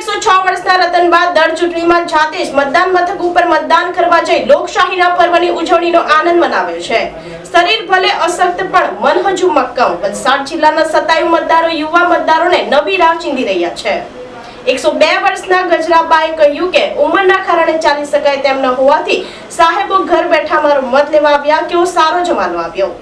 એકસો છ વર્ષના રતન બાદ દર ચૂંટણીમાં જાતે જ મતદાન મથક ઉપર મતદાન કરવા જઈ લોકશાહીના પર્વની ઉજવણીનો આનંદ મનાવ્યો છે. શરીર ભલે અશક્ત પણ મન હજુ મક્કમ. વલસાડ જિલ્લાના સતાયુ મતદારો, યુવા મતદારોને નવી રાહ ચીંધી રહ્યા છે. એકસો બે વર્ષના ગજરાબાએ કહ્યું કે ઉંમરના કારણે ચાલી શકાય તેમ ન હોવાથી સાહેબો ઘર બેઠા મારો મત લેવા આવ્યા, કેવો સારો જમાનો આવ્યો.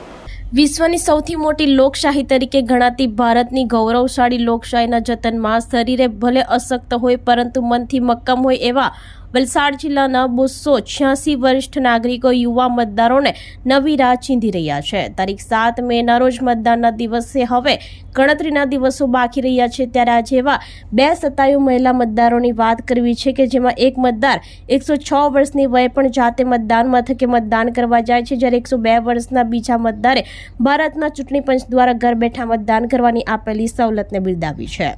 વિશ્વની સૌથી મોટી લોકશાહી તરીકે ગણાતી ભારતની ગૌરવશાળી લોકશાહીના જતનમાં શરીરે ભલે અશક્ત હોય પરંતુ મનથી મક્કમ હોય એવા વલસાડ જિલ્લાના બસો છ્યાસી વરિષ્ઠ નાગરિકો યુવા મતદારોને નવી રાહ ચીંધી રહ્યા છે. તારીખ સાત મેના રોજ મતદાનના દિવસે હવે ગણતરીના દિવસો બાકી રહ્યા છે. ત્યારે આજે એવા બે સતાયુ મહિલા મતદારોની વાત કરવી છે કે જેમાં એક મતદાર એકસો છ વર્ષની વયે પણ જાતે મતદાન મથકે મતદાન કરવા જાય છે. જ્યારે એકસો બે વર્ષના બીજા મતદારે ભારતના ચૂંટણી પંચ દ્વારા ઘર બેઠા મતદાન કરવાની આપેલી સવલતને બિરદાવી છે.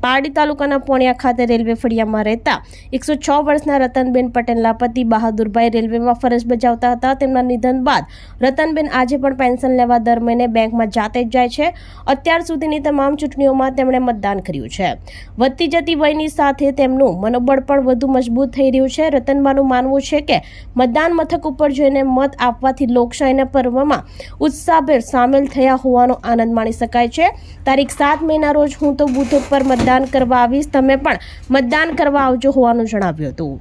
પારડી તાલુકાના પોણિયા ખાતે રેલવે ફળિયામાં રહેતા એકસો છ વર્ષના રતનબેન પટેલના પતિ બહાદુરભાઈ રેલવેમાં ફરજ બજાવતા હતા. તેમના નિધન બાદ રતનબેન આજે પણ પેન્શન લેવા દર મહિને બેંકમાં જાતે જ જાય છે. અત્યાર સુધીની તમામ ચૂંટણીઓમાં તેમણે મતદાન કર્યું છે. વધતી જતી વયની સાથે તેમનું મનોબળ પણ વધુ મજબૂત થઈ રહ્યું છે. રતનબાનું માનવું છે કે મતદાન મથક ઉપર જઈને મત આપવાથી લોકશાહીના પર્વમાં ઉત્સાહભેર સામેલ થયા હોવાનો આનંદ માણી શકાય છે. તારીખ સાત મેના રોજ હું તો બુથ ઉપર મતદાન કરવા આવીશ. તમે પણ મતદાન કરવા આવજો હોવાનું જણાવ્યું હતું.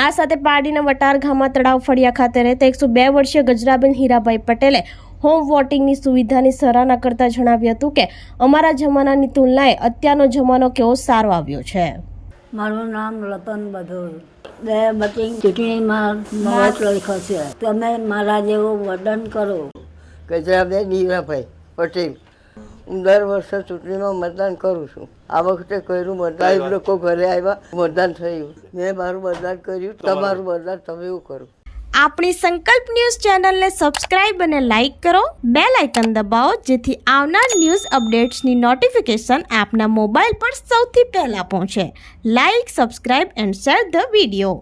આ સાથે પારડીના વટારઘામાં તળાવ ફળિયા ખાતે રહેતા એકસો બે વર્ષીય ગજરાબેન હીરાભાઈ પટેલે હોમ વોટિંગની સુવિધાની સરાહના કરતા જણાવ્યું હતું કે અમારા જમાનાની તુલનાએ અત્યારનો જમાનો કેવો સારો આવ્યો છે. મારું નામ રતન બધોર બે બચિંગ ચૂંટણીમાં મત લખ્યો છે. તમે મારા જેવું વર્ણન કરો. ગજરાબેન હીરાભાઈ પટેલ. હું દર વર્ષે ચૂંટણીમાં મતદાન કરું છું. આ વખતે કર્યું મતદાન લોકો ઘરે આવ્યા મતદાન થયું. મેં મારું મતદાન કર્યું તમારું. મતદાન તમે એવું કરો. આપણી સંકલ્પ ન્યૂઝ ચેનલને સબસ્ક્રાઇબ અને લાઇક કરો. બે લાઇકન દબાવો જેથી આવનાર ન્યૂઝ અપડેટ્સની નોટિફિકેશન આપના મોબાઈલ પર સૌથી પહેલા પહોંચે. Like subscribe and share the video.